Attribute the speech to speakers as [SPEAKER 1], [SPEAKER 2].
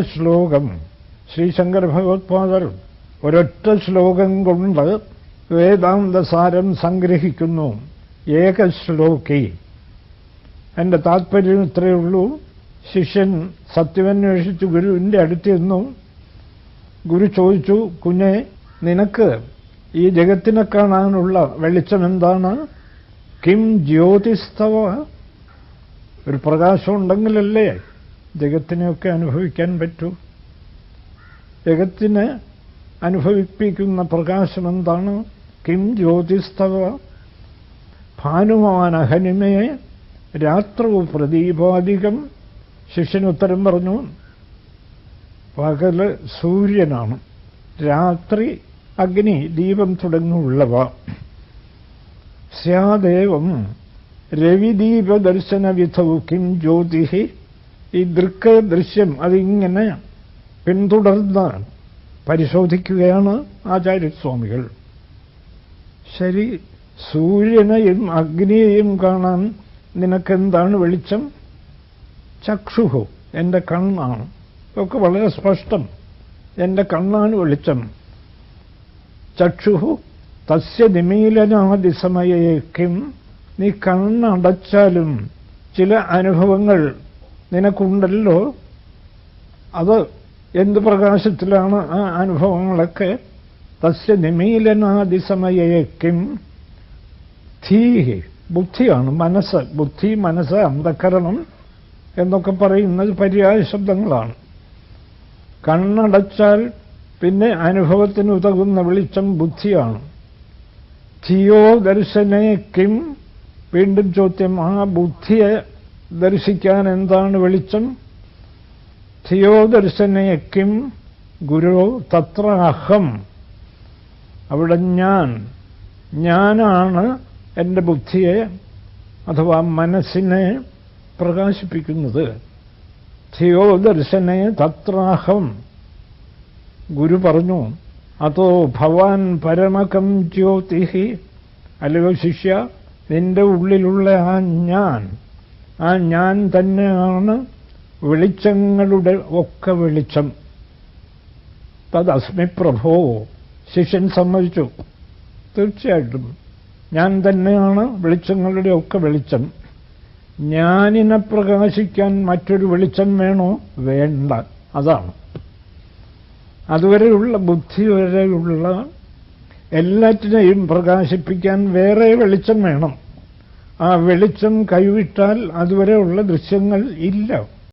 [SPEAKER 1] ശ്ലോകം ശ്രീശങ്കര ഭഗവത്പാദർ ഒരൊറ്റ ശ്ലോകം കൊണ്ട് വേദാന്തസാരം സംഗ്രഹിക്കുന്നു. ഏകശ്ലോകി. എന്റെ താത്പര്യം ഇത്രയേ ഉള്ളൂ. ശിഷ്യൻ സത്യമന്വേഷിച്ച് ഗുരുവിന്റെ അടുത്തിരുന്നു ഗുരു ചോദിച്ചു കുഞ്ഞെ നിനക്ക് ഈ ജഗത്തിനെ കാണാനുള്ള വെളിച്ചം എന്താണ്? കിം ജ്യോതിസ്തവ? ഒരു പ്രകാശം ഉണ്ടെങ്കിലല്ലേ ജഗത്തിനെയൊക്കെ അനുഭവിക്കാൻ പറ്റൂ. ജഗത്തിന് അനുഭവിപ്പിക്കുന്ന പ്രകാശം എന്താണ് കിം ജ്യോതിസ്തവ ഭാനുമാനഹനിമയെ രാത്രവും പ്രദീപാധികം ശിഷ്യനുത്തരം പറഞ്ഞു. പകൽ സൂര്യനാണ്. രാത്രി അഗ്നി ദീപം തുടങ്ങിയുള്ളവ സ്യാദേവം രവിദീപദർശനവിധവും വിധൗ കിം ജ്യോതി ഈ ദൃക്ക് ദൃശ്യം അതിങ്ങനെ പിന്തുടർന്ന് പരിശോധിക്കുകയാണ് ആചാര്യസ്വാമികൾ. ശരി സൂര്യനെയും അഗ്നിയെയും കാണാൻ നിനക്കെന്താണ് വെളിച്ചം? ചക്ഷുഹു എന്റെ കണ്ണാണ്. ഇതൊക്കെ വളരെ സ്പഷ്ടം. എന്റെ കണ്ണാണ് വെളിച്ചം. ചക്ഷുഹു തസ്യ നിമീലനാദിസമയേക്കും നീ കണ്ണടച്ചാലും ചില അനുഭവങ്ങൾ നിനക്കുണ്ടല്ലോ? അത് എന്ത് പ്രകാശത്തിലാണ് ആ അനുഭവങ്ങളൊക്കെ? തസ്യ നിമീലനാദിസമയേക്കും ധീഹി ബുദ്ധിയാണ് മനസ്സ്. ബുദ്ധി മനസ്സ് അന്ധകരണം എന്നൊക്കെ പറയുന്നത് പര്യായ ശബ്ദങ്ങളാണ്. കണ്ണടച്ചാൽ പിന്നെ അനുഭവത്തിന് ഉതകുന്ന വെളിച്ചം ബുദ്ധിയാണ്. ധിയോ ദർശനേ കിം വീണ്ടും ചോദ്യം ആ ബുദ്ധിയെ ദർശിക്കാൻ എന്താണ് വെളിച്ചം? ധിയോ ദർശനയക്കിം ഗുരു തത്ര അഹം. അവിടെ ഞാൻ. ഞാനാണ് എന്റെ ബുദ്ധിയെ അഥവാ മനസ്സിനെ പ്രകാശിപ്പിക്കുന്നത്. ധിയോ ദർശനെ തത്രാഹം ഗുരു പറഞ്ഞു അതോ ഭവാൻ പരമകം ജ്യോതിഹി? അല്ലയോ ശിഷ്യ നിന്റെ ഉള്ളിലുള്ള ആ ഞാൻ. ആ ഞാൻ തന്നെയാണ് വെളിച്ചങ്ങളുടെ ഒക്കെ വെളിച്ചം. തദസ്മി പ്രഭോ. ശിഷ്യൻ സമ്മതിച്ചു. തീർച്ചയായിട്ടും. ഞാൻ തന്നെയാണ് വെളിച്ചങ്ങളുടെ ഒക്കെ വെളിച്ചം. ഞാനിനെ പ്രകാശിക്കാൻ മറ്റൊരു വെളിച്ചം വേണോ? വേണ്ട. അതാണ്. അതുവരെയുള്ള ബുദ്ധി വരെയുള്ള എല്ലാറ്റിനെയും പ്രകാശിപ്പിക്കാൻ വേറെ വെളിച്ചം വേണം. ആ വെളിച്ചം കൈവിട്ടാൽ അതുവരെയുള്ള ദൃശ്യങ്ങൾ ഇല്ല.